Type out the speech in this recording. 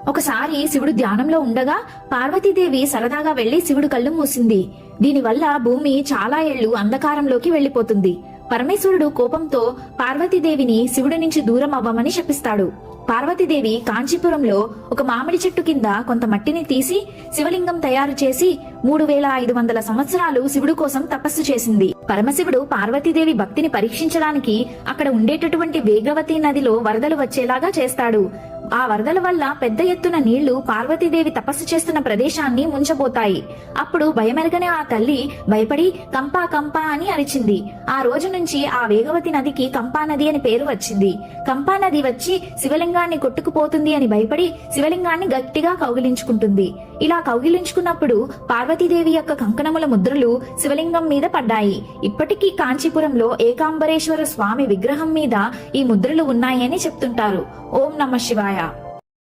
ఒకసారి శివుడు ధ్యానంలో ఉండగా పార్వతీదేవి సరదాగా వెళ్ళి శివుడు కళ్ళు మూసింది. దీనివల్ల భూమి చాలా ఏళ్ళు అంధకారంలోకి వెళ్ళిపోతుంది పరమేశ్వరుడు కోపంతో పార్వతీదేవిని శివుడి నుంచి దూరం అవ్వమని శపిస్తాడు. పార్వతీదేవి కాంచీపురంలో ఒక మామిడి చెట్టు కింద కొంత మట్టిని తీసి శివలింగం తయారు చేసి మూడు వేల ఐదు వందల సంవత్సరాలు శివుడు కోసం తపస్సు చేసింది. పరమశివుడు పార్వతీదేవి భక్తిని పరీక్షించడానికి అక్కడ ఉండేటటువంటి వేగవతి నదిలో వరదలు వచ్చేలాగా చేస్తాడు. ఆ వరదల వల్ల పెద్ద ఎత్తున నీళ్ళు పార్వతీదేవి తపస్సు చేస్తున్న ప్రదేశాన్ని ముంచబోతాయి. అప్పుడు భయమెరగనే ఆ తల్లి భయపడి కంపా కంపా అని అరిచింది. ఆ రోజు నుంచి ఆ వేగవతి నదికి కంపానది అని పేరు వచ్చింది. కంపానది వచ్చి శివలింగాన్ని కొట్టుకుపోతుంది అని భయపడి శివలింగాన్ని గట్టిగా కౌగిలించుకుంటుంది. ఇలా కౌగిలించుకున్నప్పుడు పార్వతీదేవి యొక్క కంకణముల ముద్రలు శివలింగం మీద పడ్డాయి. ఇప్పటికీ కాంచీపురంలో ఏకాంబరేశ్వర స్వామి విగ్రహం మీద ఈ ముద్రలు ఉన్నాయని చెప్తుంటారు. ఓం నమ శివాయ.